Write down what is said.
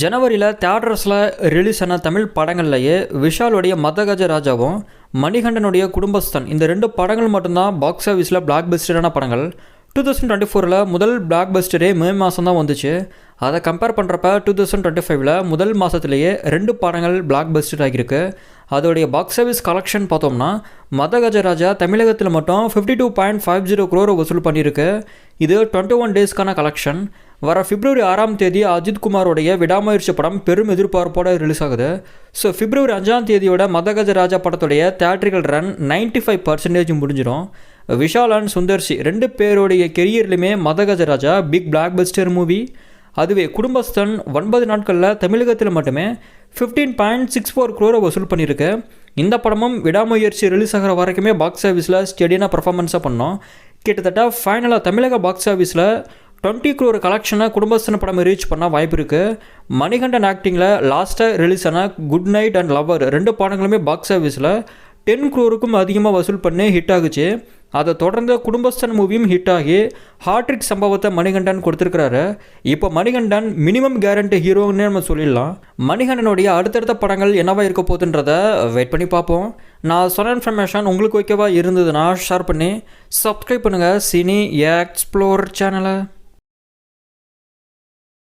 ஜனவரியில் தேட்டர்ஸில் ரிலீஸ் ஆன தமிழ் படங்கள்லேயே விஷாலுடைய மதகஜ ராஜாவும் மணிகண்டனுடைய குடும்பஸ்தன் இந்த ரெண்டு படங்கள் மட்டும்தான் பாக்ஸ் ஆஃபீஸில் பிளாக் பஸ்டரான படங்கள். டூ தௌசண்ட் டுவெண்ட்டி ஃபோரில் முதல் பிளாக் பஸ்டரே மே மாதம் தான் வந்துச்சு. அதை கம்பேர் பண்ணுறப்ப டூ தௌசண்ட் டுவெண்ட்டி ஃபைவ்ல முதல் மாதத்துலேயே ரெண்டு படங்கள் பிளாக் பஸ்டர் ஆகியிருக்கு. அதோடைய பாக்ஸ் ஆஃபீஸ் கலெக்ஷன் பார்த்தோம்னா மதகஜராஜா தமிழகத்தில் மட்டும் fifty two point five zero குரோரை வசூல் பண்ணியிருக்கு. இது டுவெண்ட்டி ஒன் டேஸ்க்கான கலெக்ஷன் வர பிப்ரவரி ஆறாம் தேதி அஜித் குமாரோடைய விடாமுயற்சி படம் பெரும் எதிர்பார்ப்போட ரிலீஸ் ஆகுது. ஸோ பிப்ரவரி அஞ்சாம் தேதியோட மதகஜ ராஜா படத்துடைய தேட்ரிக்கல் ரன் 95% ஃபைவ் பர்சன்டேஜ் முடிஞ்சிடும். விஷால் அண்ட் சுந்தர்சி ரெண்டு பேருடைய கெரியர்லையுமே Madhagaja Raja big blockbuster movie அதுவே குடும்பஸ்தன் ஒன்பது நாட்களில் தமிழகத்தில் மட்டுமே ஃபிஃப்டீன் பாயிண்ட் சிக்ஸ் ஃபோர் குரோரை வசூல் பண்ணியிருக்கு. இந்த படமும் விடாமுயற்சி ரிலீஸ் ஆகிற வரைக்குமே பாக்ஸ் ஆஃபீஸில் ஸ்டெடியான பர்ஃபார்மன்ஸாக பண்ணோம். கிட்டத்தட்ட ஃபைனலாக தமிழக பாக்ஸ் ஆஃபீஸில் டுவெண்ட்டி க்ரோர் கலெக்ஷனை குடும்பஸ்தன படம் ரீச் பண்ண வாய்ப்பு இருக்குது மணிகண்டன் ஆக்டிங்கில் லாஸ்ட்டாக ரிலீஸ் ஆன குட் நைட் அண்ட் லவர் ரெண்டு படங்களுமே பாக்ஸ் ஆஃபீஸில் டென் க்ரோருக்கும் அதிகமாக வசூல் பண்ணி ஹிட் ஆகுச்சு. அதை தொடர்ந்து குடும்பஸ்தன் மூவியும் ஹிட் ஆகி ஹாட்ரிக் சம்பவத்தை மணிகண்டன் கொடுத்துருக்கிறாரு. இப்போ மணிகண்டன் மினிமம் கேரண்டி ஹீரோன்னு நம்ம சொல்லிடலாம். மணிகண்டனுடைய அடுத்தடுத்த படங்கள் என்னவா இருக்க போகுதுன்றத வெயிட் பண்ணி பார்ப்போம். நான் சொன்ன இன்ஃபர்மேஷன் உங்களுக்கு ஓகேவா இருந்ததுன்னா ஷேர் பண்ணி சப்ஸ்கிரைப் பண்ணுங்கள் சினி எக்ஸ்ப்ளோர் சேனலை